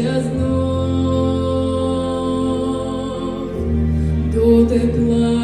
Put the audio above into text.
Зростися знов до тепла.